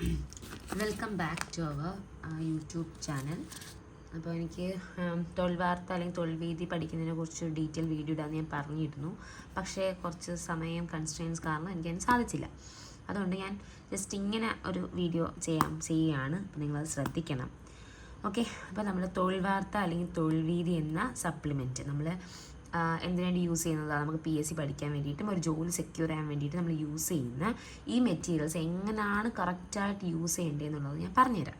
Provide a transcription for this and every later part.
Welcome back to our YouTube channel അപ്പോൾ എനിക്ക് തൊഴിൽ വാർത്ത അല്ലെങ്കിൽ തൊഴിൽ വീതി പഠിക്കുന്നതിനെ കുറിച്ച് ഡീറ്റെയിൽ വീഡിയോ ഇടാൻ ഞാൻ പറഞ്ഞിരുന്നു. പക്ഷേ കുറച്ച് സമയം കൺസ്ട്രെയിൻസ് കാരണം എനിക്കതിന് സാധിച്ചില്ല. അതുകൊണ്ട് ഞാൻ ജസ്റ്റ് ഇങ്ങനെ ഒരു വീഡിയോ ചെയ്യാം ചെയ്യുകയാണ്. അപ്പോൾ നിങ്ങളത് ശ്രദ്ധിക്കണം. ഓക്കെ അപ്പോൾ നമ്മൾ തൊഴിൽ വാർത്ത അല്ലെങ്കിൽ തൊഴിൽ വീതി എന്ന സപ്ലിമെന്റ് നമ്മൾ എന്തിനു വേണ്ടി യൂസ് ചെയ്യുന്നതാണ് നമുക്ക് പി എസ് സി പഠിക്കാൻ വേണ്ടിയിട്ടും ഒരു ജോലി സെക്യൂർ ചെയ്യാൻ വേണ്ടിയിട്ട് നമ്മൾ യൂസ് ചെയ്യുന്ന ഈ മെറ്റീരിയൽസ് എങ്ങനെയാണ് കറക്റ്റായിട്ട് യൂസ് ചെയ്യേണ്ടതെന്നുള്ളത് ഞാൻ പറഞ്ഞുതരാം.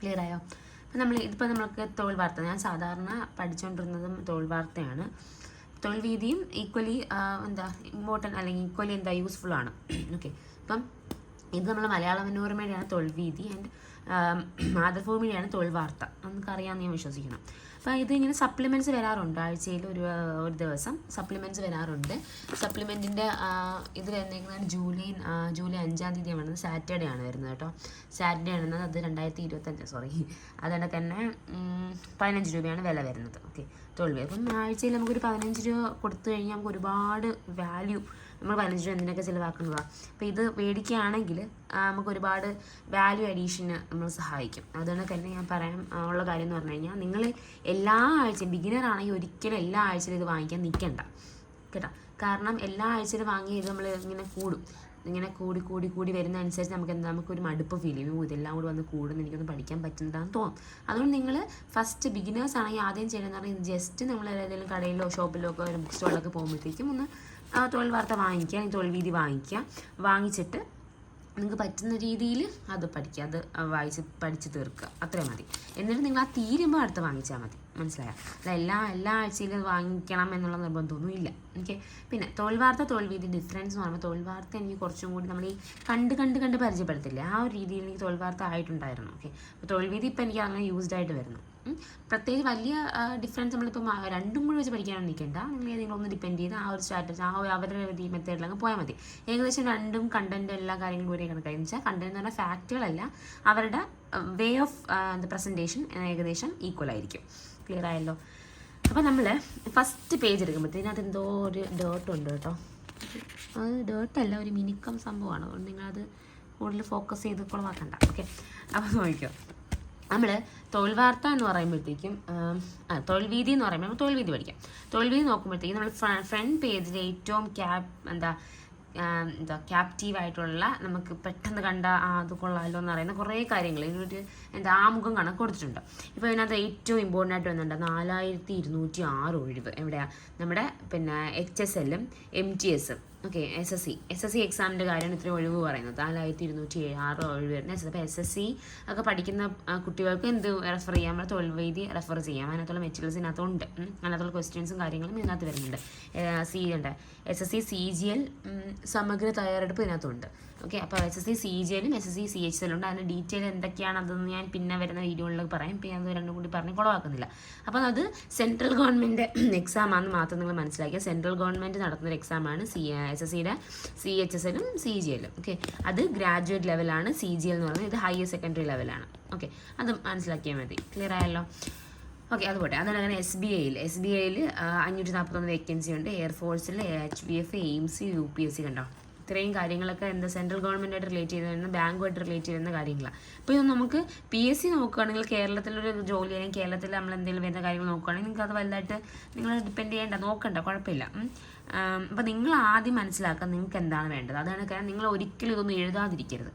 ക്ലിയർ ആയോ? അപ്പോൾ നമ്മൾ ഇതിപ്പോൾ നമ്മൾക്ക് തൊഴിൽ വാർത്ത ഞാൻ സാധാരണ പഠിച്ചുകൊണ്ടിരുന്നതും തൊഴിൽ വാർത്തയാണ്. തൊഴിൽ വീതിയും ഈക്വലി എന്താ ഇമ്പോർട്ടന്റ് അല്ലെങ്കിൽ ഈക്വലി എന്താ യൂസ്ഫുൾ ആണ്. ഓക്കെ അപ്പം ഇത് നമ്മൾ മലയാള മനോരമയുടെയാണ് തൊഴിൽ വീതി ആൻഡ് മാതൃഭൂമിയുടെയാണ് തൊഴിൽ വാർത്ത. നമുക്കറിയാമെന്ന് ഞാൻ വിശ്വസിക്കണം അപ്പോൾ ഇത് ഇങ്ങനെ സപ്ലിമെന്റ്സ് വരാറുണ്ട്? ആഴ്ചയിൽ ഒരു ഒരു ദിവസം സപ്ലിമെന്റ്സ് വരാറുണ്ട്. സപ്ലിമെന്റിന്റെ ഇത് വരുന്നേക്കുന്നത് ജൂലൈ ജൂലൈ അഞ്ചാം തീയതി വരുന്നത്. സാറ്റർഡേ ആണ് വരുന്നത് കേട്ടോ. സാറ്റർഡേ ആണെന്നത് അത് രണ്ടായിരത്തി ഇരുപത്തഞ്ച് സോറി അതുകൊണ്ട് തന്നെ പതിനഞ്ച് രൂപയാണ് വില വരുന്നത്. ഓക്കെ തൊഴിൽ. അപ്പം ആഴ്ചയിൽ നമുക്കൊരു പതിനഞ്ച് രൂപ കൊടുത്തു കഴിഞ്ഞാൽ നമുക്ക് ഒരുപാട് വാല്യൂ നമ്മൾ പതിനഞ്ച് രൂപ എന്തിനൊക്കെ ചിലവാക്കുന്നതാണ് അപ്പോൾ ഇത് മേടിക്കുകയാണെങ്കിൽ നമുക്ക് ഒരുപാട് വാല്യൂ അഡീഷന് നമ്മൾ സഹായിക്കും. അതുകൊണ്ട് തന്നെ ഞാൻ പറയാൻ ഉള്ള കാര്യം എന്ന് പറഞ്ഞു കഴിഞ്ഞാൽ നിങ്ങൾ എല്ലാ ആഴ്ചയും ബിഗിനർ ആണെങ്കിൽ ഒരിക്കലും എല്ലാ ആഴ്ചയിലും ഇത് വാങ്ങിക്കാൻ നിൽക്കണ്ട കേട്ടോ? കാരണം എല്ലാ ആഴ്ചയിലും വാങ്ങി ഇത് നമ്മൾ ഇങ്ങനെ കൂടും. ഇങ്ങനെ കൂടി കൂടി കൂടി വരുന്ന അനുസരിച്ച് നമുക്ക് എന്താ നമുക്കൊരു മടുപ്പ് ഫീൽ ചെയ്യും. ഇതെല്ലാം കൂടി വന്ന് കൂടുന്ന എനിക്കൊന്ന് പഠിക്കാൻ പറ്റുന്നതാണെന്ന് തോന്നും. അതുകൊണ്ട് നിങ്ങൾ ഫസ്റ്റ് ബിഗിനേഴ്സ് ആണെങ്കിൽ ആദ്യം ചെയ്യണമെന്ന് പറഞ്ഞാൽ ജസ്റ്റ് നമ്മൾ ഏതെങ്കിലും കടയിലോ ഷോപ്പിലോ ഒക്കെ ഒരു ബുക്ക് സ്റ്റോളിലൊക്കെ പോകുമ്പോഴത്തേക്കും ഒന്ന് തൊഴിൽ വാർത്ത വാങ്ങിക്കുക അല്ലെങ്കിൽ തൊഴിൽ വീതി വാങ്ങിക്കുക വാങ്ങിച്ചിട്ട് നിങ്ങൾക്ക് പറ്റുന്ന രീതിയിൽ അത് പഠിക്കുക അത് വായിച്ച് പഠിച്ച് തീർക്കുക. അത്രയും മതി. എന്നിട്ട് നിങ്ങൾ ആ തീരുമ്പോൾ അടുത്ത് വാങ്ങിച്ചാൽ മതി. മനസ്സിലായോ? അല്ല എല്ലാ എല്ലാ ആഴ്ചയിലും വാങ്ങിക്കണം എന്നുള്ള നിർബന്ധമൊന്നും ഇല്ല. ഓക്കെ പിന്നെ തോൽവാർത്ത വാർത്ത ഡിഫറൻസ് എന്ന് പറയുമ്പോൾ തോൽവാർത്ത വാർത്ത എനിക്ക് കുറച്ചും കൂടി നമ്മൾ ഈ കണ്ട് കണ്ട് കണ്ട് പരിചയപ്പെടുത്തില്ല? ആ ഒരു രീതിയിൽ എനിക്ക് തൊഴിൽ വാർത്ത ആയിട്ടുണ്ടായിരുന്നു. ഓക്കെ അപ്പോൾ തൊഴിൽ വീതി ഇപ്പം എനിക്ക് അങ്ങനെ യൂസ്ഡ് ആയിട്ട് വരുന്നു. പ്രത്യേകിച്ച് വലിയ ഡിഫറൻസ് നമ്മളിപ്പം രണ്ടും കൂടി വെച്ച് പഠിക്കാനൊന്നും നിൽക്കേണ്ട. നിങ്ങൾ ഏതെങ്കിലും ഒന്ന് ഡിപ്പെൻഡ് ചെയ്ത് ആ ഒരു സ്ട്രാറ്റജി ആ ഒരു അവരുടെ ഒരു മെത്തേഡിലങ്ങ് പോയാൽ മതി. ഏകദേശം രണ്ടും കണ്ടന്റ് എല്ലാ കാര്യങ്ങളും ഒരേ കണക്കായി. എന്ന് വെച്ചാൽ കണ്ടന്റ് എന്ന് പറഞ്ഞാൽ ഫാക്റ്റുകളല്ല അവരുടെ വേ ഓഫ് പ്രസന്റേഷൻ ഏകദേശം ഈക്വൽ ആയിരിക്കും. ക്ലിയർ ആയല്ലോ അപ്പോൾ നമ്മൾ ഫസ്റ്റ് പേജ് എടുക്കുമ്പോഴത്തേക്കും ഇതിനകത്ത് എന്തോ ഒരു ഡേർട്ട് ഉണ്ട് കേട്ടോ. അത് ഡേർട്ടല്ല ഒരു മിനിക്കം സംഭവമാണ്. അതുകൊണ്ട് നിങ്ങളത് കൂടുതൽ ഫോക്കസ് ചെയ്ത് കുളമാക്കണ്ട ഓക്കെ അപ്പോൾ നോക്കിക്കോ. നമ്മൾ തൊഴിൽ വാർത്ത എന്ന് പറയുമ്പോഴത്തേക്കും തൊഴിൽ വീതി എന്ന് പറയുമ്പോൾ തൊഴിൽ വീതി പഠിക്കാം. തൊഴിൽ വീതി നോക്കുമ്പോഴത്തേക്കും നമ്മൾ ഫ്രണ്ട് പേജിൽ ഏറ്റവും ക്യാപ് എന്താ എന്താ ക്യാപ്റ്റീവ് ആയിട്ടുള്ള നമുക്ക് പെട്ടെന്ന് കണ്ട ആ അത് കൊള്ളാമല്ലോ എന്ന് പറയുന്ന കുറേ കാര്യങ്ങൾ. ഇതിനൊരു എന്താ ആമുഖം കണക്ക് കൊടുത്തിട്ടുണ്ട്. ഇപ്പോൾ ഇതിനകത്ത് ഏറ്റവും ഇമ്പോർട്ടന്റ് ആയിട്ട് വന്നിട്ടുണ്ട് നാലായിരത്തി ഇരുന്നൂറ്റി ആറ് ഒഴിവ് എവിടെയാണ് നമ്മുടെ പിന്നെ എച്ച് എസ് എല്ലും എം ടി എസും okay S S C S S C എക്സാമിന്റെ കാര്യമാണ് ഇത്രയും ഒഴിവ് പറയുന്നത്. നാലായിരത്തി ഇരുന്നൂറ്റി ആറ് ഒഴിവ് വരുന്നത്. അപ്പോൾ എസ് എസ് സി ഒക്കെ പഠിക്കുന്ന കുട്ടികൾക്ക് എന്ത് റെഫർ ചെയ്യാം? നമ്മുടെ തൊഴിൽ വൈദ്യ റെഫർ ചെയ്യാം. അതിനകത്തുള്ള മെറ്റീരിയൽസ് ഇതിനകത്തുണ്ട്. അതിനകത്തുള്ള ക്വസ്റ്റ്യൻസും കാര്യങ്ങളും ഇതിനകത്ത് വരുന്നുണ്ട്. സി ഉണ്ട് S S C C G L സമഗ്ര തയ്യാറെടുപ്പ് ഇതിനകത്തുണ്ട് ഓക്കെ അപ്പോൾ S S C C G എല്ലും S S C C H എല്ലും ഉണ്ട്. അതിന്റെ ഡീറ്റെയിൽ എന്തൊക്കെയാണ് അതെന്ന് ഞാൻ പിന്നെ വരുന്ന വീഡിയോകളിൽ പറയാം. പിന്നെ അത് രണ്ടും കൂടി പറഞ്ഞ് കുളവാക്കുന്നില്ല അപ്പോൾ അത് സെൻട്രൽ ഗവൺമെന്റ് എക്സാം ആണെന്ന് മാത്രം നിങ്ങൾ മനസ്സിലാക്കിയ. സെൻട്രൽ ഗവൺമെന്റ് നടത്തുന്ന ഒരു എക്സാമാണ് സി എസ് എസ് സിയുടെ സി എച്ച് എസ് എല്ലും സി ജി എല്ലും ഓക്കെ അത് ഗ്രാജുവേറ്റ് ലെവലാണ് സി ജി എൽ എന്ന് പറയുന്നത് ഇത് ഹയർ സെക്കൻഡറി ലെവലാണ് ഓക്കെ അത് മനസ്സിലാക്കിയാൽ മതി. ക്ലിയർ ആയല്ലോ? ഓക്കെ അത് പോട്ടെ. അങ്ങനെ എസ് ബി ഐയിൽ എസ് ബി ഐയിൽ അഞ്ഞൂറ്റി നാൽപ്പത്തൊന്ന് വേക്കൻസി ഉണ്ട്. എയർഫോഴ്സിൽ H B F AIIMS U P S C കണ്ടോ? ഇത്രയും കാര്യങ്ങളൊക്കെ എന്താ സെൻട്രൽ ഗവൺമെന്റായിട്ട് റിലേറ്റ് ചെയ്ത് വരുന്ന ബാങ്കുമായിട്ട് റിലേറ്റ് ചെയ്യുന്ന കാര്യങ്ങളാണ് അപ്പോൾ ഇത് നമുക്ക് പി എസ് സി നോക്കുകയാണെങ്കിൽ കേരളത്തിലൊരു ജോലി അല്ലെങ്കിൽ കേരളത്തിൽ നമ്മൾ എന്തെങ്കിലും വരുന്ന കാര്യങ്ങൾ നോക്കുകയാണെങ്കിൽ നിങ്ങൾക്ക് അത് വലുതായിട്ട് നിങ്ങൾ ഡിപ്പെൻഡ് ചെയ്യേണ്ട നോക്കണ്ട കുഴപ്പമില്ല. അപ്പോൾ നിങ്ങൾ ആദ്യം മനസ്സിലാക്കുക നിങ്ങൾക്ക് എന്താണ് വേണ്ടത്. അതാണ് കാരണം നിങ്ങൾ ഒരിക്കലും ഇതൊന്നും എഴുതാതിരിക്കരുത്.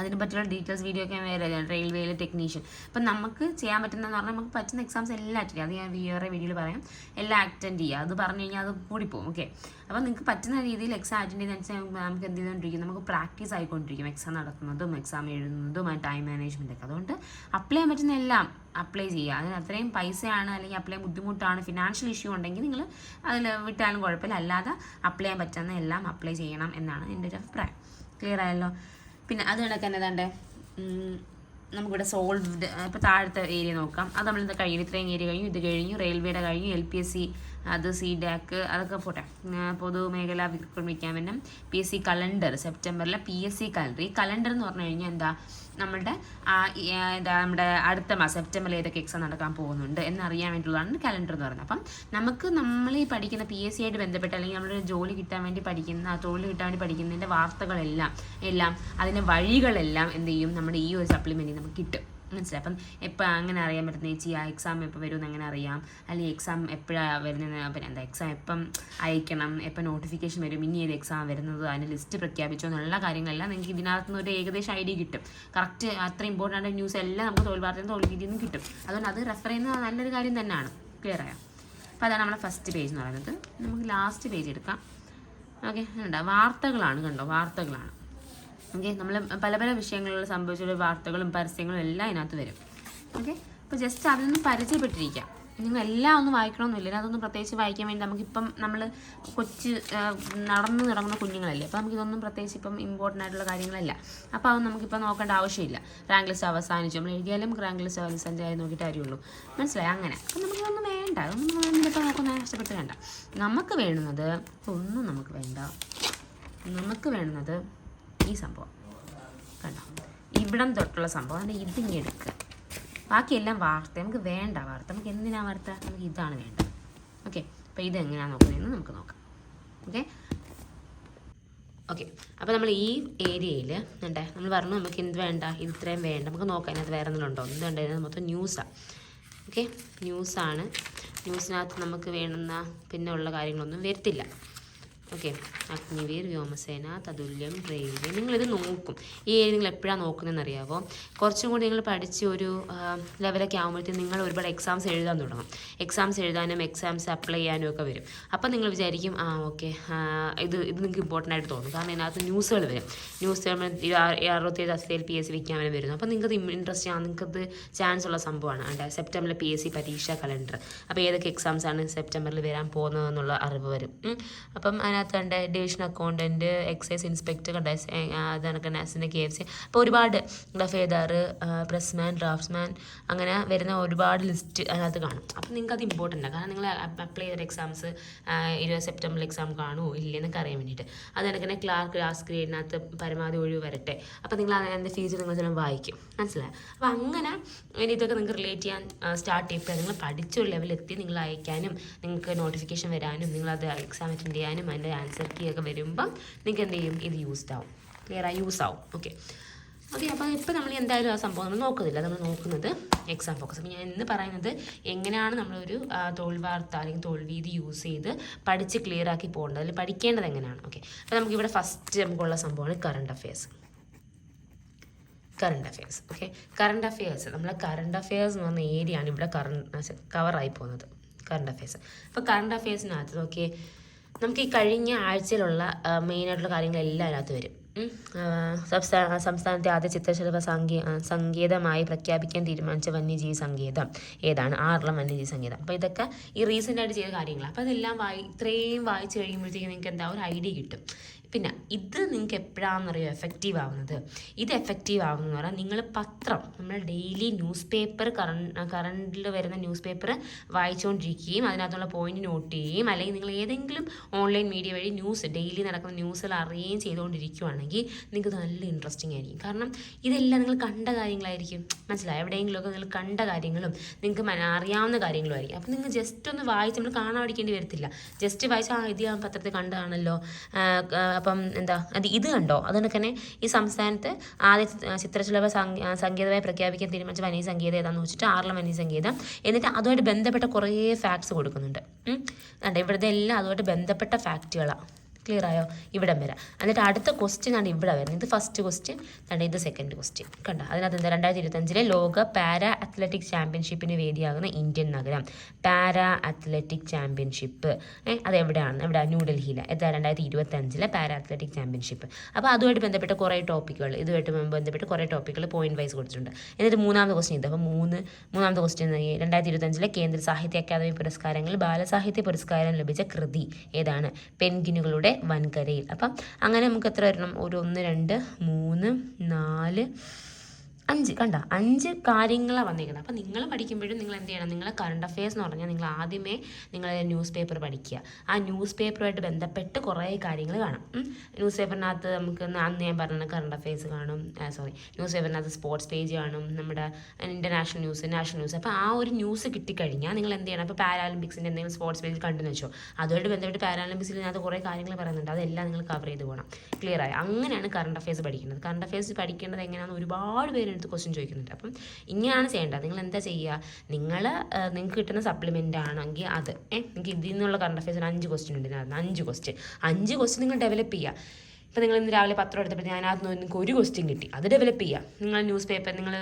അതിനെ പറ്റിയുള്ള ഡീറ്റെയിൽസ് വീഡിയോ ഒക്കെ വേറെ റെയിൽവേയിലെ ടെക്നീഷ്യൻ അപ്പം നമുക്ക് ചെയ്യാൻ പറ്റുന്നതെന്ന് പറഞ്ഞാൽ നമുക്ക് പറ്റുന്ന എക്സാംസ് എല്ലാം അറ്റൻഡ് അത് ഞാൻ വേറെ വീഡിയോയിൽ പറയാം. എല്ലാം അറ്റൻഡ് ചെയ്യുക അത് പറഞ്ഞു കഴിഞ്ഞാൽ അത് കൂടിപ്പോകും ഓക്കെ അപ്പോൾ നിങ്ങൾക്ക് പറ്റുന്ന രീതിയിൽ എക്സാം അറ്റൻഡ് ചെയ്യുന്ന നമുക്ക് എന്ത് ചെയ്തുകൊണ്ടിരിക്കും നമുക്ക് പ്രാക്ടീസ് ആയിക്കൊണ്ടിരിക്കും. എക്സാം നടക്കുന്നതും എക്സാം എഴുതുന്നതും ആ ടൈം മാനേജ്മെന്റ് ഒക്കെ. അതുകൊണ്ട് അപ്ലൈ ചെയ്യാൻ പറ്റുന്ന എല്ലാം അപ്ലൈ ചെയ്യുക. അതിന് അത്രയും പൈസയാണ് അല്ലെങ്കിൽ അപ്ലൈ ബുദ്ധിമുട്ടാണ് ഫിനാൻഷ്യൽ ഇഷ്യൂ ഉണ്ടെങ്കിൽ നിങ്ങൾ അതിൽ വിട്ടാലും കുഴപ്പമില്ല. അല്ലാതെ അപ്ലൈ ചെയ്യാൻ പറ്റുന്ന എല്ലാം അപ്ലൈ ചെയ്യണം എന്നാണ് എന്റെ ഒരു അഭിപ്രായം. ക്ലിയർ ആയല്ലോ? പിന്നെ അത് കണക്ക് തന്നെ താണ്ടേ നമുക്കിവിടെ സോൾവ്ഡ് ഇപ്പോൾ താഴത്തെ ഏരിയ നോക്കാം. അത് നമ്മൾ കഴിഞ്ഞു. ഇത്രയും ഏരിയ കഴിഞ്ഞു. ഇത് കഴിഞ്ഞു. റെയിൽവേയുടെ കഴിഞ്ഞു. എൽ പി എസ് സി അത് സി ഡാക്ക് അതൊക്കെ പോട്ടെ. പൊതുമേഖല പൊതുമേഖലാ പിന്നെ പി എസ് സി കലണ്ടർ സെപ്റ്റംബറിലെ പി എസ് സി കലണ്ടർ ഈ കലണ്ടർ എന്ന് പറഞ്ഞു കഴിഞ്ഞാൽ എന്താ നമ്മുടെ എന്താ നമ്മുടെ അടുത്ത മാസം സെപ്റ്റംബറിൽ ഏതൊക്കെ എക്സാം നടക്കാൻ പോകുന്നുണ്ട് എന്നറിയാൻ വേണ്ടിയുള്ളതാണ് കലണ്ടർ എന്ന് പറയുന്നത്. അപ്പം നമുക്ക് നമ്മൾ ഈ പഠിക്കുന്ന പി എസ് സി ആയിട്ട് ബന്ധപ്പെട്ട് അല്ലെങ്കിൽ നമ്മുടെ ജോലി കിട്ടാൻ വേണ്ടി പഠിക്കുന്ന ആ തൊഴിൽ കിട്ടാൻ വേണ്ടി പഠിക്കുന്നതിന്റെ വാർത്തകളെല്ലാം എല്ലാം അതിന്റെ വഴികളെല്ലാം എന്ത് ചെയ്യും? നമ്മുടെ ഈ ഒരു സപ്ലിമെന്റിൽ നമുക്ക് കിട്ടും. മനസ്സിലായി. അപ്പം എപ്പോൾ അങ്ങനെ അറിയാൻ പറ്റുന്ന ചേച്ചി ആ എക്സാം എപ്പോൾ വരുമെന്ന് അങ്ങനെ അറിയാം. അല്ലെങ്കിൽ എക്സാം എപ്പോഴാണ് വരുന്നത് പിന്നെ എന്താ എക്സാം എപ്പം അയക്കണം? എപ്പോൾ നോട്ടിഫിക്കേഷൻ വരും? ഇനി ഏത് എക്സാം വരുന്നത്? അതിന്റെ ലിസ്റ്റ് പ്രഖ്യാപിച്ചോ? എന്നുള്ള കാര്യങ്ങളെല്ലാം നിങ്ങൾക്ക് ഇതിനകത്ത് നിന്ന് ഒരു ഏകദേശം ഐഡിയ കിട്ടും. കറക്റ്റ് അത്ര ഇമ്പോർട്ടന്റ് ന്യൂസ് എല്ലാം നമുക്ക് തൊഴിൽ വാർത്തയും തൊഴിൽ രീതിയിൽ നിന്നും കിട്ടും. അതുകൊണ്ട് അത് റെഫർ ചെയ്യുന്നത് നല്ലൊരു കാര്യം തന്നെയാണ്. ക്ലിയർ ആയാൽ അപ്പോൾ അതാണ് നമ്മുടെ ഫസ്റ്റ് പേജ് എന്ന് പറയുന്നത്. നമുക്ക് ലാസ്റ്റ് പേജ് എടുക്കാം. ഓക്കെ എന്താ വാർത്തകളാണ് കണ്ടോ? വാർത്തകളാണ്. ഓക്കെ നമ്മൾ പല പല വിഷയങ്ങളിൽ സംഭവിച്ചുള്ള വാർത്തകളും പരസ്യങ്ങളും എല്ലാം അതിനകത്ത് വരും. ഓക്കെ അപ്പോൾ ജസ്റ്റ് അതൊന്നും പരിചയപ്പെട്ടിരിക്കാം. നിങ്ങൾ എല്ലാം ഒന്നും വായിക്കണമെന്നില്ല അതൊന്നും പ്രത്യേകിച്ച് വായിക്കാൻ വേണ്ടി നമുക്കിപ്പം നമ്മൾ കൊച്ച് നടന്നു തുടങ്ങുന്ന കുഞ്ഞുങ്ങളല്ലേ അപ്പോൾ നമുക്കിതൊന്നും പ്രത്യേകിച്ച് ഇപ്പം ഇമ്പോർട്ടന്റ് ആയിട്ടുള്ള കാര്യങ്ങളല്ല. അപ്പോൾ അതൊന്നും നമുക്കിപ്പോൾ നോക്കേണ്ട ആവശ്യമില്ല. റാങ്ക് ലിസ്റ്റ് അവസാനിച്ചു. നമ്മൾ എഴുതിയാലും റാങ്ക് ലിസ്റ്റ് അവസാനിച്ചായി നോക്കിയിട്ട് അറിയുള്ളൂ. മനസ്സിലായി? അങ്ങനെ. അപ്പം നമുക്കിതൊന്നും വേണ്ട. അതൊന്നും നമ്മളിപ്പോൾ നോക്കുന്ന നഷ്ടപ്പെട്ട് വേണ്ട. നമുക്ക് വേണ്ടുന്നത് ഒന്നും നമുക്ക് വേണ്ട. നമുക്ക് വേണ്ടുന്നത് ഈ സംഭവം. കണ്ടോ? ഇവിടം തൊട്ടുള്ള സംഭവം. അതിന്റെ ഇതിങ്ങി എടുക്കുക ബാക്കിയെല്ലാം വാർത്ത. നമുക്ക് വേണ്ട വാർത്ത. നമുക്ക് എന്തിനാ വാർത്ത? നമുക്ക് ഇതാണ് വേണ്ടത്. ഓക്കെ. അപ്പോൾ ഇത് എങ്ങനെയാണ് നോക്കുന്നതെന്ന് നമുക്ക് നോക്കാം. ഓക്കെ? ഓക്കെ. അപ്പോൾ നമ്മൾ ഈ ഏരിയയിൽ വേണ്ടേ നമ്മൾ പറഞ്ഞു നമുക്ക് എന്ത് വേണ്ട? ഇത് ഇത്രയും വേണ്ട. നമുക്ക് നോക്കാം. അതിനകത്ത് വേറെ എന്തെങ്കിലും ഉണ്ടോ? എന്ത് വേണ്ടത് മൊത്തം ന്യൂസാണ് ഓക്കെ? ന്യൂസാണ് ന്യൂസിനകത്ത് നമുക്ക് വേണ്ടുന്ന പിന്നെ ഉള്ള കാര്യങ്ങളൊന്നും വരത്തില്ല. ഓക്കെ അഗ്നിവീർ വ്യോമസേന തതുല്യം റെയിൽവേ. നിങ്ങളിത് നോക്കും. ഈ ഏരിയ നിങ്ങൾ എപ്പോഴാണ് നോക്കുന്നതെന്ന് അറിയാമോ കുറച്ചും കൂടി നിങ്ങൾ പഠിച്ച് ഒരു ലെവലൊക്കെ ആകുമ്പോഴത്തേക്കും നിങ്ങൾ ഒരുപാട് എക്സാംസ് എഴുതാൻ തുടങ്ങും. എക്സാംസ് എഴുതാനും എക്സാംസ് അപ്ലൈ ചെയ്യാനും ഒക്കെ വരും. അപ്പം നിങ്ങൾ വിചാരിക്കും ആ ഓക്കെ ഇത് ഇത് നിങ്ങൾക്ക് ഇമ്പോർട്ടന്റ് ആയിട്ട് തോന്നും. കാരണം ഇതിനകത്ത് ന്യൂസുകൾ വരും. ന്യൂസ് അറുപത്തേഴ് അസ്ഥയിൽ പി എസ് സി വിജ്ഞാപനം വരുന്നു. അപ്പം നിങ്ങൾക്ക് ഇൻട്രസ്റ്റ് ആണ് നിങ്ങൾക്ക് ചാൻസ് ഉള്ള സംഭവമാണ്. അല്ല സെപ്റ്റംബറിലെ പി എസ് സി പരീക്ഷ കലണ്ടർ അപ്പോൾ ഏതൊക്കെ എക്സാംസ് ആണ് സെപ്റ്റംബറിൽ വരാൻ പോകുന്നതെന്നുള്ള അറിവ് വരും. അപ്പം അതിനകത്ത് കണ്ട ഡിവിഷൻ അക്കൗണ്ടന്റ് എക്സൈസ് ഇൻസ്പെക്ടർ കണ്ട അതാണ് നാസിന്റെ കെ എഫ് സി അപ്പോൾ ഒരുപാട് ഫേദർ പ്രസ്മാൻ ഡ്രാഫ്റ്റ്സ്മാൻ അങ്ങനെ വരുന്ന ഒരുപാട് ലിസ്റ്റ് അതിനകത്ത് കാണും. അപ്പോൾ നിങ്ങൾക്ക് അത് ഇമ്പോർട്ടന്റ് ആണ് കാരണം നിങ്ങൾ അപ്ലൈ ചെയ്ത എക്സാംസ് ഇരുപത് സെപ്റ്റംബറിൽ എക്സാം കാണുമോ ഇല്ലെന്നൊക്കെ അറിയാൻ വേണ്ടിയിട്ട് അത് കണക്കിനെ ക്ലാർക്ക് ക്ലാസ് ഗ്രേഡിനകത്ത് പരമാവധി ഒഴിവ് വരട്ടെ. അപ്പോൾ നിങ്ങൾ അതിന്റെ ഫീച്ചർ നിങ്ങൾ ചിലപ്പോൾ വായിക്കും. മനസ്സിലായി? അപ്പോൾ അങ്ങനെ ഇനി ഇതൊക്കെ നിങ്ങൾക്ക് റിലേറ്റ് ചെയ്യാൻ സ്റ്റാർട്ട് ചെയ്യപ്പോൾ നിങ്ങൾ പഠിച്ചൊരു ലെവലെത്തി നിങ്ങൾ അയക്കാനും നിങ്ങൾക്ക് നോട്ടിഫിക്കേഷൻ വരാനും നിങ്ങളത് എക്സാം അറ്റൻഡ് ചെയ്യാനും അതിന്റെ ആൻസർ കീ ഒക്കെ വരുമ്പം നിങ്ങൾക്ക് എന്ത് ചെയ്യും? ഇത് യൂസ്ഡ് ആവും. ക്ലിയർ ആയി യൂസ് ആവും. ഓക്കെ ഓക്കെ അപ്പോൾ ഇപ്പോൾ നമ്മൾ എന്തായാലും ആ സംഭവം നമ്മൾ നോക്കുന്നില്ല. നമ്മൾ നോക്കുന്നത് എക്സാം ഫോക്കസ് അപ്പോൾ ഞാൻ ഇന്ന് പറയുന്നത് എങ്ങനെയാണ് നമ്മളൊരു ആ, തൊഴിൽ വാർത്ത അല്ലെങ്കിൽ തൊഴിൽവീതി യൂസ് ചെയ്ത് പഠിച്ച് ക്ലിയർ ആക്കി പോകേണ്ടത്? അല്ലെങ്കിൽ പഠിക്കേണ്ടത് എങ്ങനെയാണ്? ഓക്കെ അപ്പോൾ നമുക്കിവിടെ ഫസ്റ്റ് നമുക്കുള്ള സംഭവമാണ് current affairs current affairs okay current affairs നമ്മളെ കറണ്ട് അഫയേഴ്സ് എന്ന് പറഞ്ഞ ഏരിയ ആണ് ഇവിടെ കറണ്ട് കവറായി പോകുന്നത്. കറണ്ട് അഫയേഴ്സ് അപ്പോൾ കറണ്ട് അഫയേഴ്സിനകത്ത് നോക്കി നമുക്ക് ഈ കഴിഞ്ഞ ആഴ്ചയിലുള്ള മെയിനായിട്ടുള്ള കാര്യങ്ങളെല്ലാം അതിനകത്ത് വരും. സംസ്ഥാന സംസ്ഥാനത്തെ ആദ്യ ചിത്രശലഭ സംഗീ സംഗീതമായി പ്രഖ്യാപിക്കാൻ തീരുമാനിച്ച വന്യജീവി സംഗീതം ഏതാണ്? ആറളം വന്യജീവി സംഗീതം അപ്പോൾ ഇതൊക്കെ ഈ റീസെന്റ് ആയിട്ട് ചെയ്ത കാര്യങ്ങളാണ് അപ്പോൾ അതെല്ലാം വായി ഇത്രയും വായിച്ചു കഴിയുമ്പോഴത്തേക്കും നിങ്ങൾക്ക് എന്താ ഒരു ഐഡിയ കിട്ടും. പിന്നെ ഇത് നിങ്ങൾക്ക് എപ്പോഴാണെന്നറിയോ എഫക്റ്റീവ് ആവുന്നത്? ഇത് എഫക്റ്റീവ് ആവുന്നതെന്ന് പറഞ്ഞാൽ നിങ്ങൾ പത്രം നമ്മൾ ഡെയിലി ന്യൂസ് പേപ്പർ കറണ്ട് കറണ്ടിൽ വരുന്ന ന്യൂസ് പേപ്പർ വായിച്ചുകൊണ്ടിരിക്കുകയും അതിനകത്തുള്ള പോയിന്റ് നോട്ട് ചെയ്യുകയും അല്ലെങ്കിൽ നിങ്ങൾ ഏതെങ്കിലും ഓൺലൈൻ മീഡിയ വഴി ന്യൂസ് ഡെയിലി നടക്കുന്ന ന്യൂസുകൾ അറിയുകയും ചെയ്തുകൊണ്ടിരിക്കുകയാണെങ്കിൽ നിങ്ങൾക്ക് നല്ല ഇൻട്രസ്റ്റിംഗ് ആയിരിക്കും. കാരണം ഇതെല്ലാം നിങ്ങൾ കണ്ട കാര്യങ്ങളായിരിക്കും. മനസ്സിലായി? എവിടെയെങ്കിലുമൊക്കെ നിങ്ങൾ കണ്ട കാര്യങ്ങളും നിങ്ങൾക്ക് അറിയാവുന്ന കാര്യങ്ങളും ആയിരിക്കും. അപ്പം നിങ്ങൾ ജസ്റ്റ് ഒന്ന് വായിച്ച് നമ്മൾ കാണാൻ പഠിക്കേണ്ടി വരത്തില്ല. ജസ്റ്റ് വായിച്ച് ആ ഇത് ഞാൻ പത്രത്തിൽ കണ്ടതാണല്ലോ. അപ്പം എന്താ അത് ഇത് കണ്ടോ? അതുകൊണ്ട് തന്നെ ഈ സംസ്ഥാനത്ത് ആദ്യ ചിത്രശലഭ സംഗീതമായി പ്രഖ്യാപിക്കാൻ തീരുമാനിച്ച വന്യ സംഗീതം ഏതാണെന്ന് വെച്ചിട്ട് ആറിലെ വന്യ സംഗീതം. എന്നിട്ട് അതുമായിട്ട് ബന്ധപ്പെട്ട കുറേ ഫാക്ട്സ് കൊടുക്കുന്നുണ്ട്. അതെ ഇവിടുത്തെ എല്ലാം അതുമായിട്ട് ബന്ധപ്പെട്ട ഫാക്റ്റുകളാണ് ക്ലിയർ ആയോ? ഇവിടം വരെ. എന്നിട്ട് അടുത്ത ക്വസ്റ്റ്യൻ ആണ് ഇവിടെ വരുന്നത്. ഇത് ഫസ്റ്റ് ക്വസ്റ്റ്യൻ കണ്ട ഇത് സെക്കൻഡ് ക്വസ്റ്റ്യൻ കണ്ട? അതിനകത്ത് എന്താ രണ്ടായിരത്തി ഇരുപത്തഞ്ചിലെ ലോക പാരാ അത്ലറ്റിക് ചാമ്പ്യൻഷിപ്പിന് വേദിയാകുന്ന ഇന്ത്യൻ നഗരം. പാരാ അത്ലറ്റിക് ചാമ്പ്യൻഷിപ്പ് അത് എവിടെയാണ് എവിടെ? ന്യൂഡൽഹിയിലെ എത്ര രണ്ടായിരത്തി ഇരുപത്തഞ്ചിലെ പാരാ അത്ലറ്റിക് ചാമ്പ്യൻഷിപ്പ് അപ്പോൾ അതുമായിട്ട് ബന്ധപ്പെട്ട കുറേ ടോപ്പിക്കുകൾ ഇതുമായിട്ട് ബന്ധപ്പെട്ട് കുറേ ടോപ്പിക്കുകൾ പോയിന്റ് വൈസ് കൊടുത്തിട്ടുണ്ട്. എന്നിട്ട് മൂന്നാമത്തെ ക്വസ്റ്റ്യൻ ഇത്. അപ്പോൾ മൂന്ന് മൂന്നാമത്തെ ക്വസ്റ്റ്യൻ രണ്ടായിരത്തി ഇരുപത്തഞ്ചിലെ കേന്ദ്ര സാഹിത്യ അക്കാദമി പുരസ്കാരങ്ങളിൽ ബാലസാഹിത്യ പുരസ്കാരം ലഭിച്ച കൃതി ഏതാണ്? പെൻഗിനുകളുടെ വൻകരയിൽ. അപ്പം അങ്ങനെ നമുക്ക് എത്ര വരണം? ഒരു ഒന്ന് രണ്ട് മൂന്ന് നാല് അഞ്ച് കണ്ട? അഞ്ച് കാര്യങ്ങളാണ് വന്നിരിക്കുന്നത്. അപ്പോൾ നിങ്ങൾ പഠിക്കുമ്പോഴും നിങ്ങൾ എന്ത് ചെയ്യണം? നിങ്ങൾ കറണ്ട് അഫയേഴ്സ് എന്ന് പറഞ്ഞാൽ നിങ്ങൾ ആദ്യമേ നിങ്ങൾ ന്യൂസ് പേപ്പർ പഠിക്കുക. ആ ന്യൂസ് പേപ്പറുമായിട്ട് ബന്ധപ്പെട്ട് കുറേ കാര്യങ്ങൾ കാണും. ന്യൂസ് പേപ്പറിനകത്ത് നമുക്ക് അന്ന് ഞാൻ പറഞ്ഞ കറണ്ട് അഫയേഴ്സ് കാണും. സോറി ന്യൂസ് പേപ്പറിനകത്ത് സ്പോർട്സ് പേജ് കാണും. നമ്മുടെ ഇന്റർനാഷണൽ ന്യൂസ് നാഷണൽ ന്യൂസ് അപ്പോൾ ആ ഒരു ന്യൂസ് കിട്ടിക്കഴിഞ്ഞാൽ നിങ്ങൾ എന്ത് ചെയ്യണം? അപ്പോൾ പാരാലിമ്പിക്സിന്റെ എന്തെങ്കിലും സ്പോർട്സ് പേജ് കണ്ടെന്ന് വെച്ചോ. അതുമായിട്ട് ബന്ധപ്പെട്ട് പാരാലിമ്പിക്സിൽ ഇതിനകത്ത് കുറേ കാര്യങ്ങൾ പറയുന്നുണ്ട്. അതെല്ലാം നിങ്ങൾ കവർ ചെയ്ത് പോകണം. ക്ലിയർ ആയി? അങ്ങനെയാണ് കറണ്ട് അഫയേഴ്സ് പഠിക്കുന്നത്. കറണ്ട് അഫയേഴ്സ് പഠിക്കേണ്ടത് എങ്ങനെയാണെന്ന് ഒരുപാട് പേര് എടുത്ത് ക്വസ്റ്റ്യൻ ചോദിക്കുന്നുണ്ട്. അപ്പം ഇങ്ങനെയാണ് ചെയ്യേണ്ടത്. നിങ്ങൾ എന്താ ചെയ്യുക നിങ്ങൾ നിങ്ങൾക്ക് കിട്ടുന്ന സപ്ലിമെന്റ് ആണെങ്കിൽ അത് ഏഹ് നിങ്ങൾക്ക് ഇതിൽ നിന്നുള്ള കറണ്ട് അഫയേഴ്സ് ഒരു അഞ്ച് ക്വസ്റ്റ്യൻ ഉണ്ട് ഇതിനകത്ത്. അഞ്ച് ക്വസ്റ്റ്യൻ അഞ്ച് ക്വസ്റ്റ്യൻ നിങ്ങൾ ഡെവലപ്പ് ചെയ്യുക. ഇപ്പോൾ നിങ്ങൾ ഇന്ന് രാവിലെ പത്രം എടുത്തപ്പോൾ ഞാൻ അതിനകത്ത് നിന്ന് നിങ്ങൾക്ക് ഒരു ക്വസ്റ്റ്യൻ കിട്ടി. അത് ഡെവലപ്പ് ചെയ്യുക. നിങ്ങൾ ന്യൂസ് പേപ്പർ നിങ്ങൾ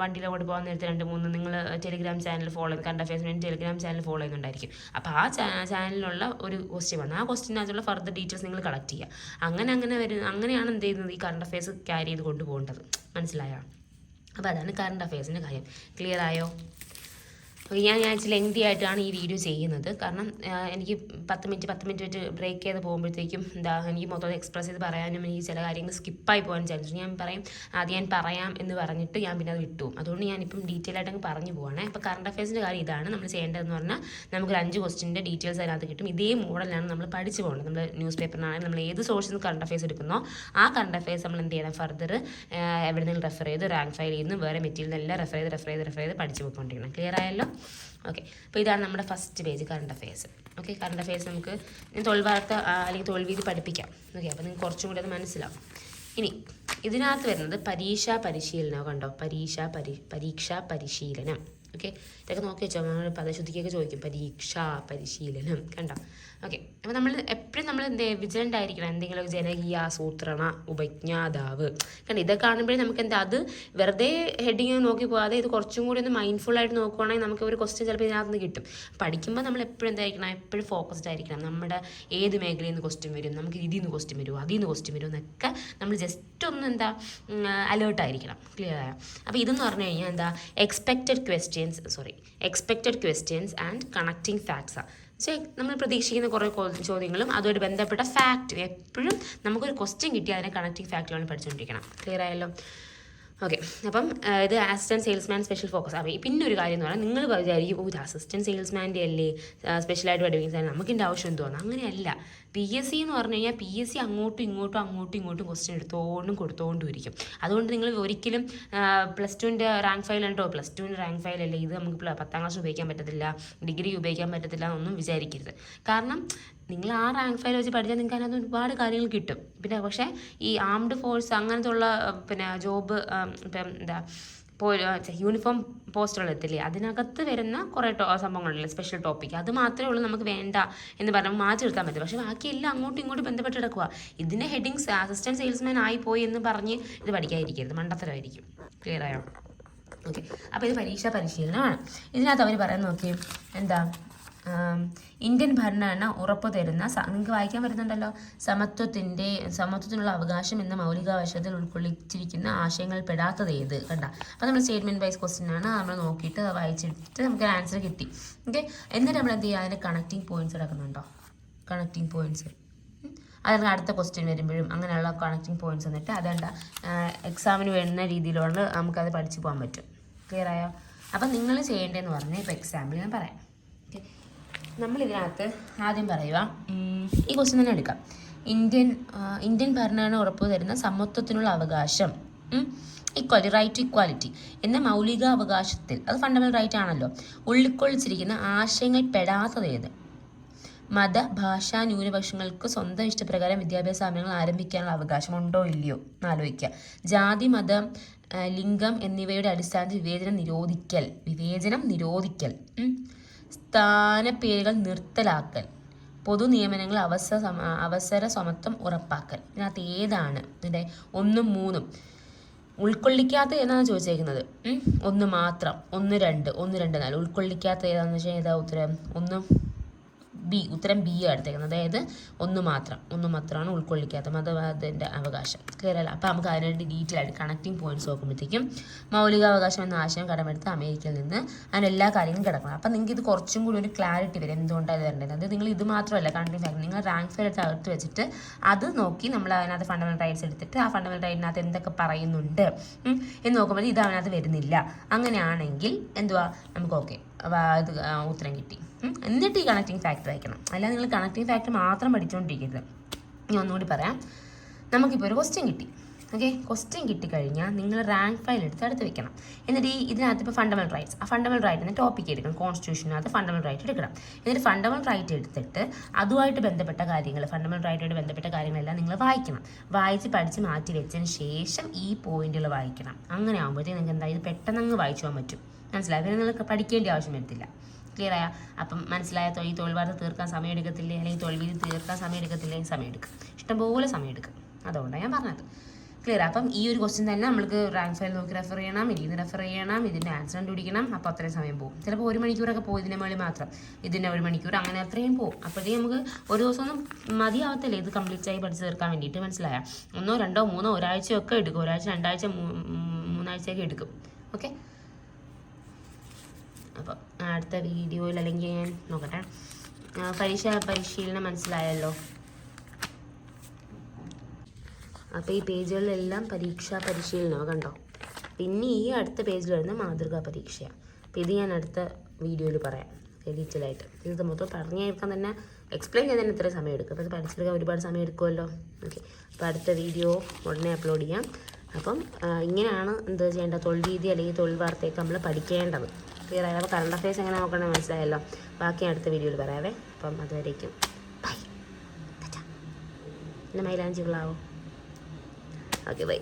വണ്ടിയിലോട്ട് പോകാൻ നേരത്തെ രണ്ട് മൂന്ന് നിങ്ങൾ ടെലിഗ്രാം ചാനൽ ഫോളോ ചെയ്യുന്ന കണ്ട അഫേഴ്സ് വേണ്ടി ടെലിഗ്രാം ചാനൽ ഫോളോ ചെയ്യുന്നുണ്ടായിരിക്കും അപ്പോൾ ആ ചാനലിലുള്ള ഒരു ക്വസ്റ്റ്യൻ വന്നു ആ ക്വസ്റ്റ്യനകത്തുള്ള ഫർദർ ഡീറ്റെയിൽസ് നിങ്ങൾ കളക്ട് ചെയ്യുക. അങ്ങനെ അങ്ങനെ വരുന്ന അങ്ങനെയാണ് എന്ത് ചെയ്യുന്നത്? ഈ കറണ്ട് അഫയേഴ്സ് ക്യാരി ചെയ്ത് കൊണ്ടുപോകേണ്ടത് മനസ്സിലായോ? അപ്പോൾ അതാണ് കറണ്ട് അഫയേഴ്സിന്റെ കാര്യം. ക്ലിയർ ആയോ? ഞാൻ ഞാൻ ലെങ്തി ആയിട്ടാണ് ഈ വീഡിയോ ചെയ്യുന്നത്. കാരണം എനിക്ക് പത്ത് മിനിറ്റ് പത്ത് മിനിറ്റ് വെച്ച് ബ്രേക്ക് ചെയ്ത് പോകുമ്പോഴത്തേക്കും എന്താ എനിക്ക് മൊത്തം എക്സ്പ്രസ് ചെയ്ത് പറയാനും എനിക്ക് ചില കാര്യങ്ങൾ സ്കിപ്പായി പോകാൻ ചാൻസ് ഞാൻ പറയും ആദ്യം ഞാൻ പറയാം എന്ന് പറഞ്ഞിട്ട് ഞാൻ പിന്നെ അത് വിട്ടു അതുകൊണ്ട് ഞാനിപ്പം ഡീറ്റെയിൽ ആയിട്ട് പറഞ്ഞു പോവാണേ. അപ്പോൾ കറണ്ട് അഫയേഴ്സിന്റെ കാര്യം ഇതാണ്. നമ്മൾ ചെയ്യേണ്ടതെന്ന് പറഞ്ഞാൽ നമുക്കൊരു അഞ്ച് ക്വസ്റ്റിന്റെ ഡീറ്റെയിൽസ് അതിനകത്ത് കിട്ടും. ഇതേ മോഡലാണ് നമ്മൾ പഠിച്ചു പോകേണ്ടത്. നമ്മൾ ന്യൂസ് പേപ്പറിനാണെങ്കിൽ നമ്മൾ ഏത് സോഴ്സിൽ നിന്ന് കറണ്ട് അഫയേഴ്സ് എടുക്കുന്നോ ആ കറണ്ട് അഫയേഴ്സ് നമ്മൾ എന്ത് ചെയ്യണം? ഫർദർ എവിടെ നിന്ന് റെഫർ ചെയ്ത് റാങ്ക് ഫയൽ ചെയ്യുന്നു വേറെ മെറ്റീരിയൽ എല്ലാം റെഫർ ചെയ്ത് റെഫർ ചെയ്ത് റെഫർ ചെയ്ത് പഠിച്ചു പോയിക്കൊണ്ടിരിക്കണം. ക്ലിയർ ആയല്ലോ? ഓക്കെ അപ്പോൾ ഇതാണ് നമ്മുടെ first page current affairs okay current affairs നമുക്ക് ഞാൻ തൊഴിൽ വാർത്ത അല്ലെങ്കിൽ തൊഴിൽ വീതി പഠിപ്പിക്കാം. ഓക്കെ അപ്പോൾ നിങ്ങൾക്ക് കുറച്ചും കൂടി അത് മനസ്സിലാവും. ഇനി ഇതിനകത്ത് വരുന്നത് പരീക്ഷാ പരിശീലനം കണ്ടോ? പരീക്ഷാ പരി പരീക്ഷാ പരിശീലനം. ഓക്കെ ഇതൊക്കെ നോക്കി വെച്ചോ നമ്മൾ പദശുദ്ധിക്കൊക്കെ ചോദിക്കും. പരീക്ഷാ പരിശീലനം കണ്ടോ? ഓക്കെ അപ്പോൾ നമ്മൾ എപ്പോഴും നമ്മൾ എന്ത് വിജിലന്റ് ആയിരിക്കണം എന്തെങ്കിലും ജനകീയ ആസൂത്രണ ഉപജ്ഞാതാവ്. കാരണം ഇതൊക്കെ കാണുമ്പോഴേ നമുക്ക് എന്താ അത് വെറുതെ ഹെഡിങ് നോക്കി പോകാതെ ഇത് കുറച്ചും കൂടി ഒന്ന് മൈൻഡ്ഫുൾ ആയിട്ട് നോക്കുവാണെങ്കിൽ നമുക്ക് ഒരു ക്വസ്റ്റ്യൻ ചിലപ്പോൾ ഇതിനകത്ത് നിന്ന് കിട്ടും. പഠിക്കുമ്പോൾ നമ്മൾ എപ്പോഴും എന്തായിരിക്കണം എപ്പോഴും ഫോക്കസ്ഡ് ആയിരിക്കണം. നമ്മുടെ ഏത് മേഖലയിൽ നിന്ന് ക്വസ്റ്റ്യൻ വരും? നമുക്ക് ഇതിൽ നിന്ന് ക്വസ്റ്റ്യൻ വരുമോ അതിൽ നിന്ന് ക്വസ്റ്റ്യൻ വരുമോ എന്നൊക്കെ നമ്മൾ ജസ്റ്റ് ഒന്ന് എന്താ അലേർട്ടായിരിക്കണം ക്ലിയർ ആയ? അപ്പോൾ ഇതെന്ന് പറഞ്ഞു കഴിഞ്ഞാൽ എന്താ? Expected questions sorry expected questions and connecting ഫാക്ട്സാണ് നമ്മൾ പ്രതീക്ഷിക്കുന്ന കുറേ ചോദ്യങ്ങളും അതുമായിട്ട് ബന്ധപ്പെട്ട ഫാക്റ്റ് എപ്പോഴും നമുക്കൊരു ക്വസ്റ്റ്യൻ കിട്ടി അതിനെ കണക്റ്റിംഗ് ഫാക്റ്റുകളും പഠിച്ചുകൊണ്ടിരിക്കണം ക്ലിയർ ആയല്ലോ? ഓക്കെ അപ്പം ഇത് അസിസ്റ്റന്റ് സെയിൽസ്മാൻ സ്പെഷ്യൽ ഫോക്കസ് ആവും പിന്നെ ഒരു കാര്യം എന്ന് പറഞ്ഞാൽ നിങ്ങൾ വിചാരിക്കും ഓ ഇത് അസിസ്റ്റന്റ് സെയിൽസ്മാന്റെ അല്ലേ? സ്പെഷ്യലായിട്ട് പഠിപ്പിക്കുന്ന നമുക്കിന്റെ ആവശ്യം തോന്നുന്നു അങ്ങനെയല്ല. പി എസ് സി എന്ന് പറഞ്ഞു കഴിഞ്ഞാൽ പി എസ് സി അങ്ങോട്ടും ഇങ്ങോട്ടും അങ്ങോട്ടും ഇങ്ങോട്ടും ക്വസ്റ്റ്യൻ എടുത്തോണ്ടും കൊടുത്തോണ്ടും ഇരിക്കും. അതുകൊണ്ട് നിങ്ങൾ ഒരിക്കലും പ്ലസ് ടുവിന്റെ റാങ്ക് ഫയൽ ഉണ്ടോ പ്ലസ് ടുവിന്റെ റാങ്ക് ഫയൽ അല്ലേ? ഇത് നമുക്ക് പത്താം ക്ലാസ് ഉപയോഗിക്കാൻ പറ്റത്തില്ല ഡിഗ്രി ഉപയോഗിക്കാൻ പറ്റത്തില്ല എന്നൊന്നും വിചാരിക്കരുത്. കാരണം നിങ്ങൾ ആ റാങ്ക് ഫയൽ വെച്ച് പഠിച്ചാൽ നിങ്ങൾക്ക് അതിനകത്ത് ഒരുപാട് കാര്യങ്ങൾ കിട്ടും. പിന്നെ പക്ഷേ ഈ ആംഡ് ഫോഴ്സ് അങ്ങനത്തെ ഉള്ള പിന്നെ ജോബ് എന്താ യൂണിഫോം പോസ്റ്ററുകൾ എത്തില്ലേ അതിനകത്ത് വരുന്ന കുറേ ടോ സംഭവങ്ങളുണ്ടല്ലോ സ്പെഷ്യൽ ടോപ്പിക് അത് മാത്രമേ ഉള്ളൂ നമുക്ക് വേണ്ട എന്ന് പറഞ്ഞാൽ മാറ്റി നിർത്താൻ പറ്റും പക്ഷേ ബാക്കിയെല്ലാം അങ്ങോട്ടും ഇങ്ങോട്ടും ബന്ധപ്പെട്ട് കിടക്കുക ഇതിന്റെ ഹെഡിങ്സ് അസിസ്റ്റന്റ് സെയിൽസ്മാൻ ആയി പോയി എന്ന് പറഞ്ഞ് ഇത് പഠിക്കാതിരിക്കരുത്. മണ്ടത്തരമായിരിക്കും. ക്ലിയർ ആയോ? ഓക്കെ അപ്പോൾ ഇത് പരീക്ഷാ പരിശീലനമാണ്. ഇതിനകത്ത് അവർ പറയാൻ നോക്കി എന്താ? ഇന്ത്യൻ ഭരണഘടന ഉറപ്പു തരുന്ന നിങ്ങൾക്ക് വായിക്കാൻ പറ്റുന്നുണ്ടല്ലോ. സമത്വത്തിന്റെ സമത്വത്തിനുള്ള അവകാശം എന്ന മൗലികാവകാശത്തിൽ ഉൾക്കൊള്ളിച്ചിരിക്കുന്ന ആശയങ്ങൾ പെടാത്തത് ഏത്? കണ്ട. അപ്പോൾ നമ്മൾ സ്റ്റേറ്റ്മെന്റ് വൈസ് ക്വസ്റ്റ്യൻ ആണ്. നമ്മൾ നോക്കിയിട്ട് വായിച്ചിട്ട് നമുക്ക് ആൻസർ കിട്ടി. ഓക്കെ എന്നിട്ട് നമ്മൾ എന്ത് ചെയ്യുക? അതിന്റെ കണക്റ്റിംഗ് പോയിന്റ്സ് കിടക്കുന്നുണ്ടോ? കണക്റ്റിംഗ് പോയിന്റ്സ് അതിന് അടുത്ത ക്വസ്റ്റ്യൻ വരുമ്പോഴും അങ്ങനെയുള്ള കണക്റ്റിംഗ് പോയിന്റ്സ് എന്നിട്ട് അതേണ്ട എക്സാമിന് വേണ്ട രീതിയിലുള്ള നമുക്കത് പഠിച്ചു പോകാൻ പറ്റും. ക്ലിയർ ആയോ? അപ്പം നിങ്ങൾ ചെയ്യേണ്ടതെന്ന് പറഞ്ഞാൽ ഇപ്പോൾ എക്സാമ്പിൾ ഞാൻ പറയാം. നമ്മളിതിനകത്ത് ആദ്യം പറയുക ഈ ക്വസ്റ്റ്യൻ തന്നെ എടുക്കാം ഇന്ത്യൻ ഇന്ത്യൻ ഭരണഘടന ഉറപ്പു തരുന്ന സമത്വത്തിനുള്ള അവകാശം ഇക്വാലിറ്റി റൈറ്റ് ടു ഇക്വാലിറ്റി എന്ന മൗലിക അവകാശത്തിൽ അത് ഫണ്ടമെന്റൽ റൈറ്റ് ആണല്ലോ ഉള്ളിക്കൊള്ളിച്ചിരിക്കുന്ന ആശയങ്ങൾ പെടാത്തത് ഏത് മത ഭാഷാ ന്യൂനപക്ഷങ്ങൾക്ക് സ്വന്തം ഇഷ്ടപ്രകാരം വിദ്യാഭ്യാസ സ്ഥാപനങ്ങൾ ആരംഭിക്കാനുള്ള അവകാശമുണ്ടോ ഇല്ലയോ ആലോചിക്കുക ജാതി മതം ലിംഗം എന്നിവയുടെ അടിസ്ഥാനത്തിൽ വിവേചനം നിരോധിക്കൽ വിവേചനം നിരോധിക്കൽ. സ്ഥാനപ്പേരുകൾ നിർത്തലാക്കൽ പൊതു നിയമനങ്ങൾ അവസര അവസര സമത്വം ഉറപ്പാക്കൽ. ഇതിനകത്ത് ഏതാണ്? ഇതിന്റെ ഒന്നും മൂന്നും. ഉൾക്കൊള്ളിക്കാത്ത ഏതാണെന്ന് ചോദിച്ചേക്കുന്നത്. ഒന്ന് മാത്രം. ഒന്ന് രണ്ട്. ഒന്ന് രണ്ട് നാല്. ഉൾക്കൊള്ളിക്കാത്ത ഏതാണെന്ന് വെച്ചാൽ ഏതാ ഉത്തരം? ഒന്ന് ബി ഉത്തരം ബി എടുത്തേക്കുന്നത്. അതായത് ഒന്ന് മാത്രം ഒന്ന് മാത്രമാണ് ഉൾക്കൊള്ളിക്കാത്ത മതവാദത്തിന്റെ അവകാശം. കേരള അപ്പം അപ്പോൾ നമുക്ക് അതിനായിട്ട് ഡീറ്റെയിൽ ആയിട്ട് കണക്റ്റിംഗ് പോയിന്റ്സ് നോക്കുമ്പോഴത്തേക്കും മൗലികാവകാശം എന്ന ആശയം കടമെടുത്ത് അമേരിക്കയിൽ നിന്ന് അതിന് എല്ലാ കാര്യങ്ങളും കിടക്കണം. അപ്പം നിങ്ങൾക്ക് ഇത് കുറച്ചും കൂടി ഒരു ക്ലാരിറ്റി വരും. എന്തുകൊണ്ടാണ് വരേണ്ടത്? അത് നിങ്ങൾ ഇത് മാത്രമല്ല കണക്റ്റിംഗ് ഫാക്ടർ നിങ്ങൾ റാങ്ക് ഫെയർ അകത്ത് വെച്ചിട്ട് അത് നോക്കി നമ്മൾ അതിനകത്ത് ഫണ്ടമെന്റൽ റൈറ്റ്സ് എടുത്തിട്ട് ആ ഫണ്ടമെന്റൽ റൈറ്റിനകത്ത് എന്തൊക്കെ പറയുന്നുണ്ട് എന്ന് നോക്കുമ്പോൾ ഇത് അതിനകത്ത് വരുന്നില്ല. അങ്ങനെയാണെങ്കിൽ എന്തുവാ? നമുക്ക് ഓക്കെ ഇത് ഉത്തരം കിട്ടി. എന്നിട്ട് ഈ കണക്റ്റിംഗ് ഫാക്ടർ അയക്കണം. അല്ലാതെ നിങ്ങൾ കണക്റ്റിംഗ് ഫാക്ടർ മാത്രം പഠിച്ചുകൊണ്ടിരിക്കരുത് ഞാൻ ഒന്നുകൂടി പറയാം. നമുക്കിപ്പോൾ ഒരു ക്വസ്റ്റ്യൻ കിട്ടി. ഓക്കെ ക്വസ്റ്റ്യൻ കിട്ടിക്കഴിഞ്ഞാൽ നിങ്ങൾ റാങ്ക് ഫയൽ എടുത്ത് അടുത്ത് വെക്കണം. എന്നിട്ട് ഈ ഇതിനകത്ത് ഇപ്പോൾ ഫണ്ടമെന്റൽ റൈറ്റ്സ് ആ ഫണ്ടമെന്റൽ റൈറ്റ് എന്ന ടോപ്പിക് എടുക്കണം. കോൺസ്റ്റിറ്റ്യൂഷനകത്ത് ഫണ്ടമെന്റൽ റൈറ്റ് എടുക്കണം. എന്നിട്ട് ഫണ്ടമെന്റൽ റൈറ്റ് എടുത്തിട്ട് അതുമായിട്ട് ബന്ധപ്പെട്ട കാര്യങ്ങൾ ഫണ്ടമെന്റൽ റൈറ്റുമായിട്ട് ബന്ധപ്പെട്ട കാര്യങ്ങളെല്ലാം നിങ്ങൾ വായിക്കണം. വായിച്ച് പഠിച്ച് മാറ്റി വെച്ചതിന് ശേഷം ഈ പോയിന്റുകൾ വായിക്കണം. അങ്ങനെ ആകുമ്പോഴത്തേക്ക് നിങ്ങൾക്ക് എന്തായാലും പെട്ടെന്ന് അങ്ങ് വായിച്ചു പോകാൻ പറ്റും. മനസ്സിലായി? പിന്നെ നിങ്ങൾക്ക് പഠിക്കേണ്ട ആവശ്യം വരത്തില്ല. ക്ലിയർ ആയ. അപ്പം മനസ്സിലായ ഈ തൊഴിൽ വാർത്ത തീർക്കാൻ സമയം എടുക്കത്തില്ലേ അല്ലെങ്കിൽ തൊഴിൽ വീതി തീർക്കാൻ സമയം എടുക്കത്തില്ലേ സമയം എടുക്കും ഇഷ്ടംപോലെ സമയം എടുക്കും അതുകൊണ്ടാണ് ഞാൻ പറഞ്ഞത്. ക്ലിയർ അപ്പം ഈ ഒരു ക്വസ്റ്റ്യൻ തന്നെ നമ്മൾക്ക് റാങ്ക് ഫയൽ നോക്കി റെഫർ ചെയ്യണം ഇതിന് റെഫർ ചെയ്യണം ഇതിന്റെ ആൻസർ കണ്ടുപിടിക്കണം അപ്പോൾ അത്രയും സമയം പോകും. ചിലപ്പോൾ ഒരു മണിക്കൂറൊക്കെ പോകും ഇതിന്റെ മുകളിൽ മാത്രം. ഇതിന്റെ ഒരു മണിക്കൂർ അങ്ങനെ അത്രയും പോകും. അപ്പോഴത്തേക്കും നമുക്ക് ഒരു ദിവസം ഒന്നും മതിയാവത്തില്ല. ഇത് കംപ്ലീറ്റ് ആയി പഠിച്ച് തീർക്കാൻ വേണ്ടിയിട്ട് മനസ്സിലായ. ഒന്നോ രണ്ടോ മൂന്നോ ഒരാഴ്ചയൊക്കെ എടുക്കും. ഒരാഴ്ച രണ്ടാഴ്ച മൂന്നാഴ്ചയൊക്കെ എടുക്കും. ഓക്കെ അപ്പം അടുത്ത വീഡിയോയിൽ അല്ലെങ്കിൽ ഞാൻ നോക്കട്ടെ. പരീക്ഷ പരിശീലനം മനസ്സിലായല്ലോ. അപ്പോൾ ഈ പേജുകളിലെല്ലാം പരീക്ഷാ പരിശീലനമാണ് കണ്ടോ? പിന്നെ ഈ അടുത്ത പേജിൽ വരുന്ന മാതൃകാ പരീക്ഷയാണ്. ഇത് ഞാൻ അടുത്ത വീഡിയോയിൽ പറയാം. ഡീറ്റെയിൽ ഇത് മൊത്തം പറഞ്ഞു തന്നെ എക്സ്പ്ലെയിൻ ചെയ്യാൻ തന്നെ ഇത്രയും സമയം എടുക്കും. അപ്പോൾ ഇത് പഠിച്ചെടുക്കാൻ ഒരുപാട് സമയം എടുക്കുമല്ലോ. ഓക്കെ അപ്പോൾ അടുത്ത വീഡിയോ ഉടനെ അപ്ലോഡ് ചെയ്യാം. അപ്പം ഇങ്ങനെയാണ് എന്താ ചെയ്യേണ്ടത്? തൊഴിൽ രീതി അല്ലെങ്കിൽ തൊഴിൽ വാർത്തയൊക്കെ നമ്മൾ പഠിക്കേണ്ടത്. ക്ലിയർ ആയത് അപ്പോൾ കറണ്ട് അഫയേഴ്സ് എങ്ങനെ നോക്കണമെന്ന് മനസ്സിലായല്ലോ. ബാക്കി അടുത്ത വീഡിയോയിൽ പറയാവേ. അപ്പം അതുവരേക്കും. ബൈ എന്റെ മൈലാഞ്ചി വിളാവോ ഓക്കെ ബൈ